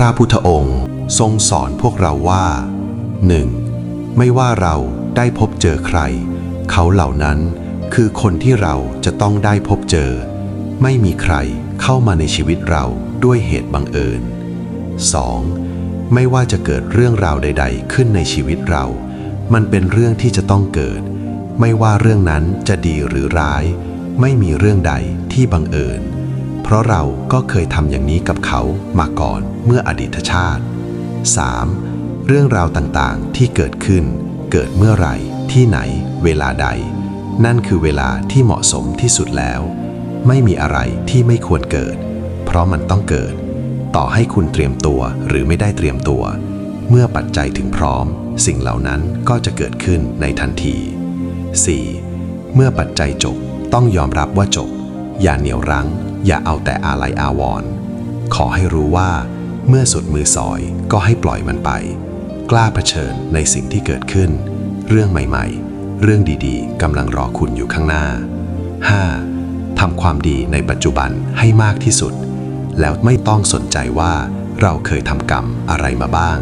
ระพุทธองค์ทรงสอนพวกเราว่า 1. ไม่ว่าเราได้พบเจอใคร เขาเหล่านั้นคือคนที่เราจะต้องได้พบเจอ ไม่มีใครเข้ามาในชีวิตเราด้วยเหตุบังเอิญ 2. ไม่ว่าจะเกิดเรื่องราวใด ๆ ขึ้นในชีวิตเรา มันเป็นเรื่องที่จะต้องเกิด ไม่ว่าเรื่องนั้นจะดีหรือร้าย ไม่มีเรื่องใดที่บังเอิญ ราะเราก็เคยทำอย่างนี้กับเขามาก่อนเมื่ออดีตชาติ 3. เรื่องราวต่างๆที่เกิดขึ้น เกิดเมื่อไหร่ ที่ไหน เวลาใด นั่นคือเวลาที่เหมาะสมที่สุดแล้ว ไม่มีอะไรที่ไม่ควรเกิด เพราะมันต้องเกิด ต่อให้คุณเตรียมตัวหรือไม่ได้เตรียมตัว เมื่อปัจจัยถึงพร้อม สิ่งเหล่านั้นก็จะเกิดขึ้นในทันที 4. เมื่อปัจจัยจบต้องยอมรับว่าจบ อย่าเหนียวรั้ง อย่าเอาแต่อาลัยอาวรณ์ขอให้รู้ว่า เมื่อสุดมือซอยก็ให้ปล่อยมันไป กล้าเผชิญในสิ่งที่เกิดขึ้น เรื่องใหม่ๆ เรื่องดีๆกำลังรอคุณอยู่ข้างหน้า 5. ทำความดีในปัจจุบันให้มากที่สุด แล้วไม่ต้องสนใจว่าเราเคยทำกรรมอะไรมาบ้าง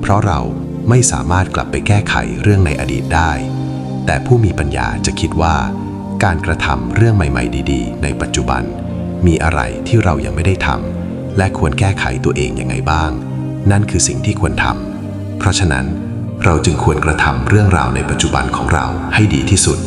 เพราะเราไม่สามารถกลับไปแก้ไขเรื่องในอดีตได้ แต่ผู้มีปัญญาจะคิดว่า การกระทำเรื่องใหม่ ๆ ดี ๆ ในปัจจุบัน มีอะไรที่เรายังไม่ได้ทำและควรแก้ไขตัวเองยังไงบ้าง นั่นคือสิ่งที่ควรทำเพราะฉะนั้นเราจึงควรกระทำเรื่องราวในปัจจุบันของเราให้ดีที่สุด